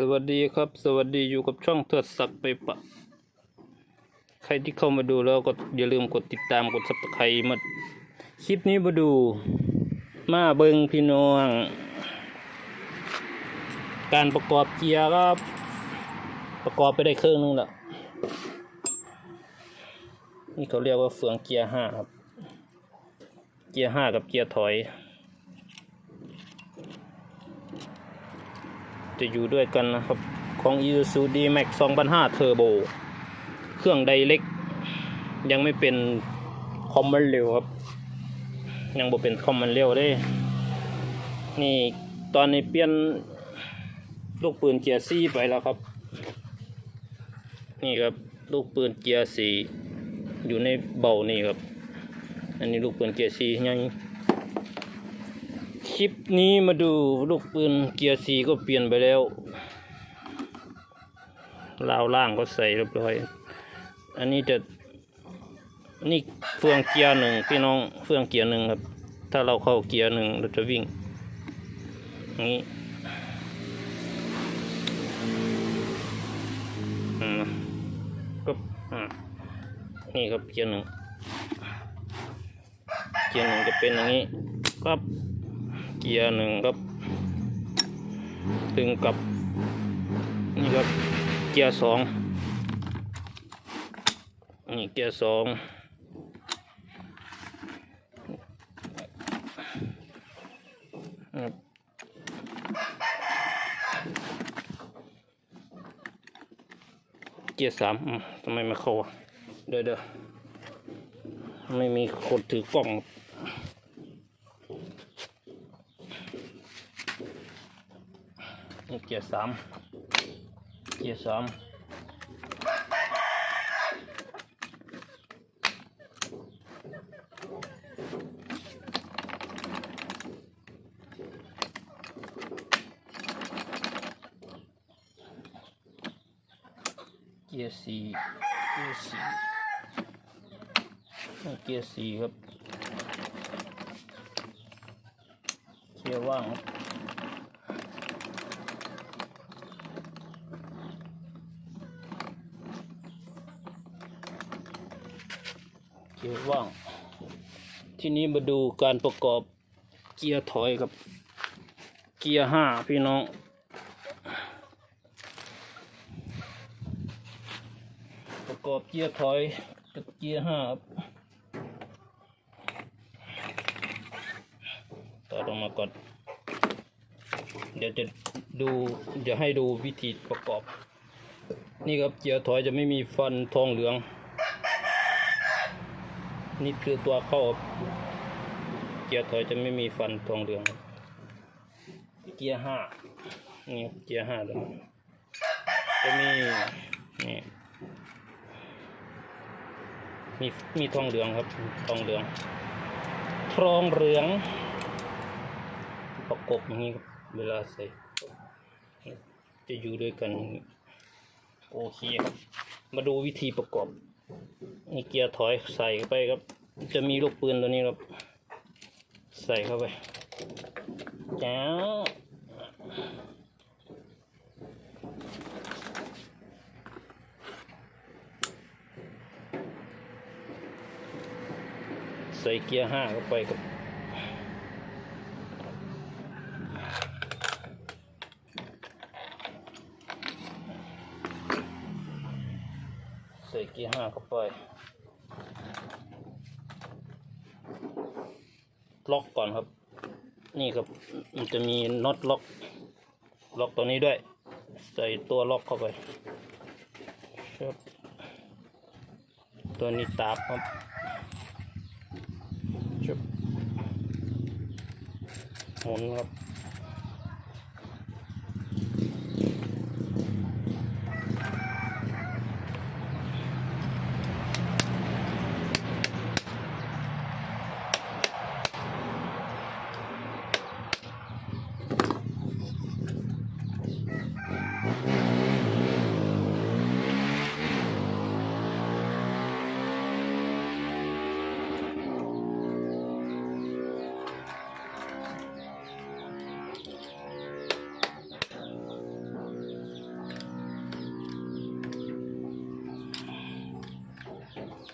สวัสดีครับ สวัสดีอยู่กับช่องเทิดศักดิ์ไปปะ ใครที่เข้ามาดูแล้วก็อย่าลืมกดติดตามกดซับสไครต์มา คลิปนี้มาดู มาเบิงพี่น้อง การประกอบเกียร์ครับ ประกอบไปได้เครื่องนึงแล้ว นี่เขาเรียกว่าเฟืองเกียร์ห้าครับ เกียร์ห้ากับเกียร์ถอย จะอยู่ด้วยกันนะครับของ Isuzu D-Max 2005 Turbo เครื่องไดเล็ก ยังไม่เป็นคอมมันเร็วครับ ยังบ่เป็นคอมมันเร็วได้ นี่ตอนนี้เปลี่ยนลูกปืนเกียร์ซีไปแล้วครับ นี่ครับลูกปืนเกียร์สีอยู่ในเบานี่ครับ อันนี้ลูกปืนเกียร์ซียัง คลิปนี้มาดูลูกปืนเกียร์สีก็เปลี่ยนไปแล้วลาวล่างก็ใส่เรียบร้อย อันนี้จะนี่เฟืองเกียร์หนึ่งพี่น้องเฟืองเกียร์หนึ่งครับ ถ้าเราเข้าเกียร์หนึ่งเราจะวิ่งนี้ก็นี่ครับเกียร์หนึ่งเกียร์หนึ่งจะเป็นอย่างนี้ครับ กียร์หนึ่งครับถึงกับนี่ครับเกียร์สองนี่เกียร์สองเกียร์สามทำไมไม่เข้าเดี๋ยวเดี๋ยวไม่มีคนถือกล้อง เกียร์สามเกียร์สามเกียร์สี่เกียร์สี่นี่เกียร์สี่ครับเกียร์ว่างครับ กียร์ว่าง ทีนี้มาดูการประกอบเกียร์ถอยกับ เกียร์ห้าพี่น้อง ประกอบเกียร์ถอยกับเกียร์ห้าครับต่อลงมาก่อนเดี๋ยวจะดูจะให้ดูวิธีประกอบ นี่ครับเกียร์ถอยจะไม่มีฟันทองเหลือง นี่คือตัวเข้าเกียร์ถอยจะไม่มีฟันทองเหลือง เกียร์ห้านี่เกียร์ห้าเลยจะมีนี่มีมีทองเหลืองครับทองเหลืองทองเหลืองประกบอย่างนี้เวลาใส่จะอยู่ด้วยกันโอเคครับมาดูวิธีประกอบ นี่เกียร์ถอยใส่เข้าไปครับ จะมีลูกปืนตัวนี้ครับ ใส่เข้าไปแจ้วใส่เกียร์ห้าเข้าไปครับ เกียร์ห้าเข้าไปล็อกก่อนครับ นี่ครับ มันจะมีน็อตล็อก ล็อกตัวนี้ด้วย ใส่ตัวล็อกเข้าไปครับตัวนี้ตาบครับชึบหมุนครับ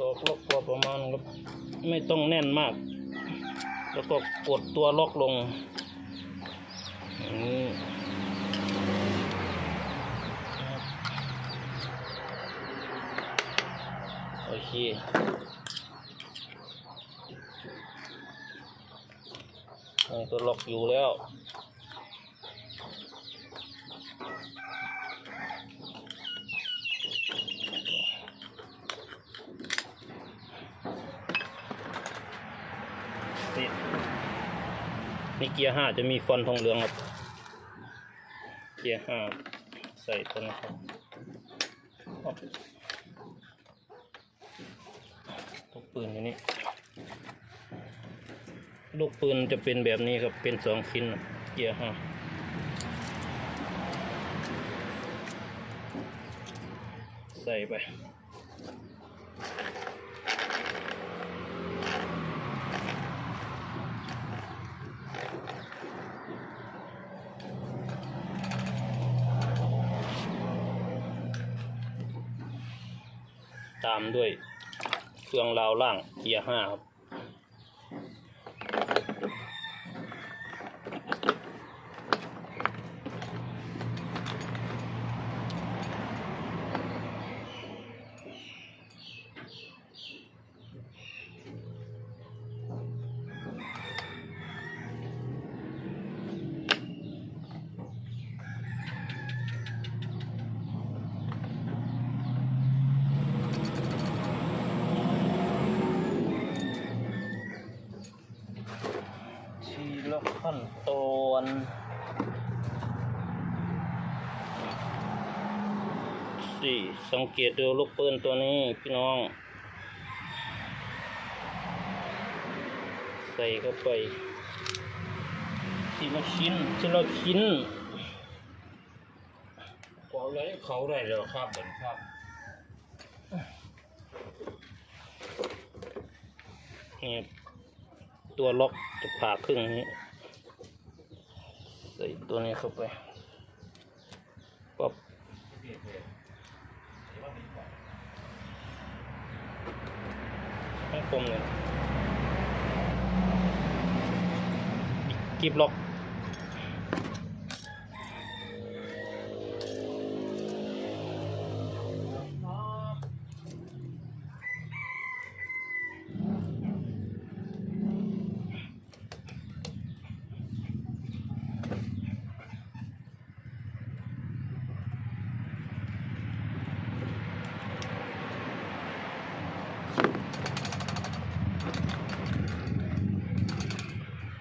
ตอกล็อกพอประมาณครับ ไม่ต้องแน่นมาก แล้วก็กดตัวล็อกลงอย่างนี้โอเคตัวล็อกอยู่แล้ว นี่ นี่เกียร์ห้าจะมีฟอนทองเหลืองครับ เกียร์ห้าใส่ตัวนะครับลูกปืนอยู่นี่ ลูกปืนจะเป็นแบบนี้ครับ เป็นสองชิ้น เกียร์ห้าใส่ไป ตามด้วยเครื่องราวล่างเกียร์ห้าครับ ทีละขั้นตอนสี่สังเกตดูลูกปืนตัวนี้พี่น้อง ใส่เข้าไปทีละชิ้นทีละชิ้นเขาเลยเขาได้แล้วครับเหมือนครับนี่ตัวล็อกจะผ่าครึ่งนี้ ใส่ตัวนี้เข้าไปปั๊บให้คมเลยกิบล็อก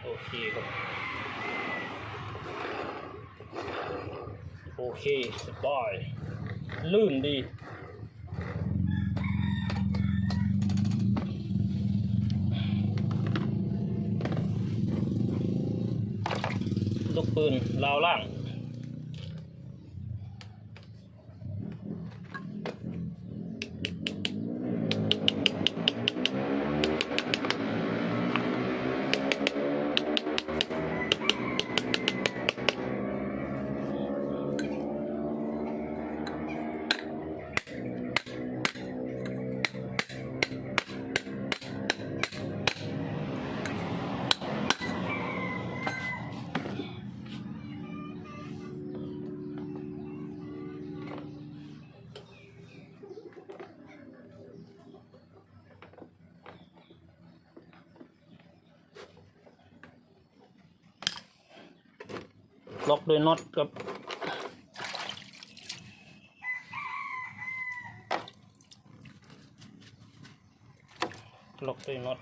โอเคครับ โอ เคสบาย ลื่นดี ลูกปืนลาวล่าง ล็อกด้วยน็อตครับล็อกด้วยน็อต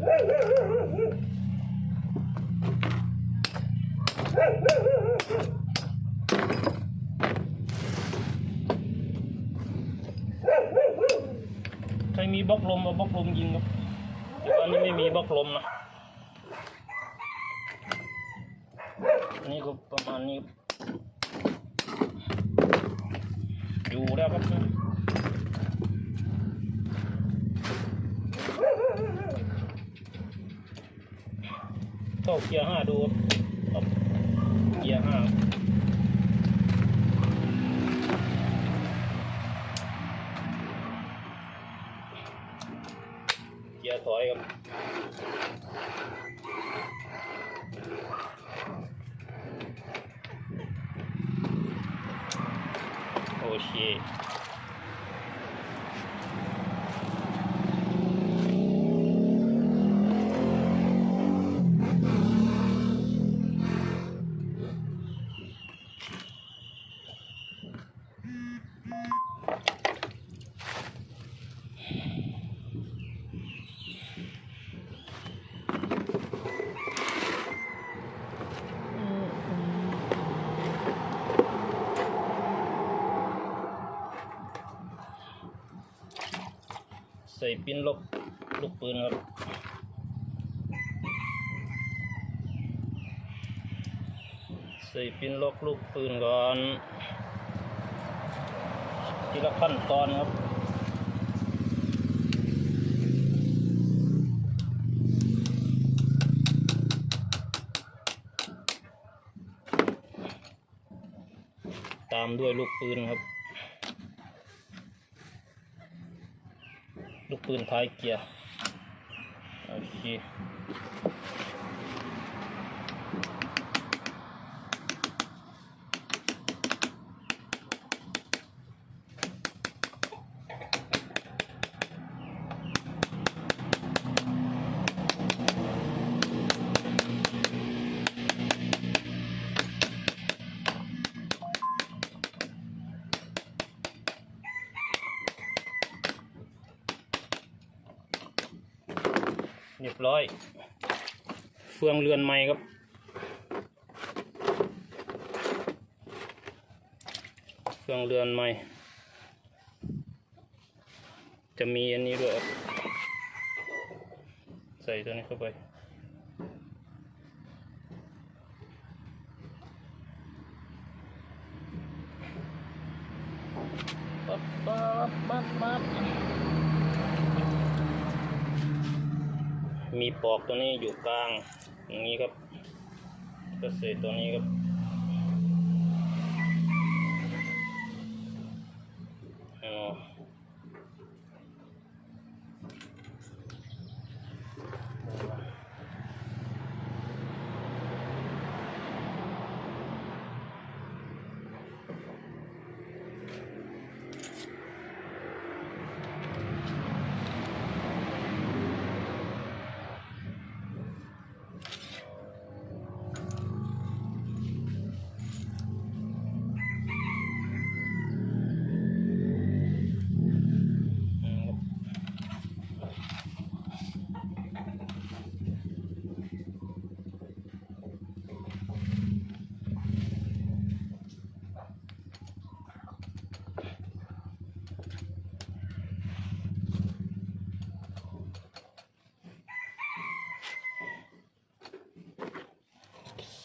ใครมีบล็อกลมเอาบล็อกลมยิงครับแต่ตอนนี้ไม่มีบล็อกลมนะนี่ก็ประมาณนี้อยู่แล้วครับ เข้าเกียร์ห้าดูเกียร์ห้าเกียร์ถอยครับโอเค ใส่ปิ้นลูกลูกปืนครับใส่ปิ้นล็อกลูกปืนก่อนทีละขั้นตอนครับตามด้วยลูกปืนครับ ลูกปืนท้ายเกียร์ โอเค ร้อย เฟืองเรือนไม้ครับ เฟืองเรือนไม้จะมีอันนี้ด้วยใส่ตัวนี้เข้าไปปั๊บปั๊บปั๊บปั๊บ มีปอกตัวนี้อยู่กลางอย่างนี้ครับก็เส่ตัวนี้ครับ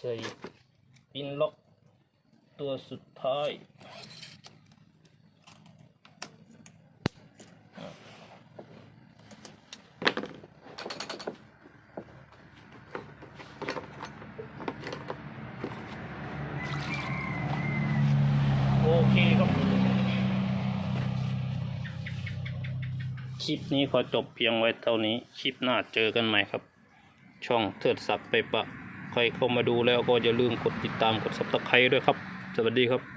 ส่ปินล็อกตัวสุดท้ายโอเคครับ คลิปนี้ขอจบเพียงไว้เท่านี้ คลิปหน้าเจอกันใหม่ครับ ช่องเทิดศักดิ์ไปปะ ใครเข้ามาดูแล้วก็อย่าลืมกดติดตามกดซับสไครต์ด้วยครับ สวัสดีครับ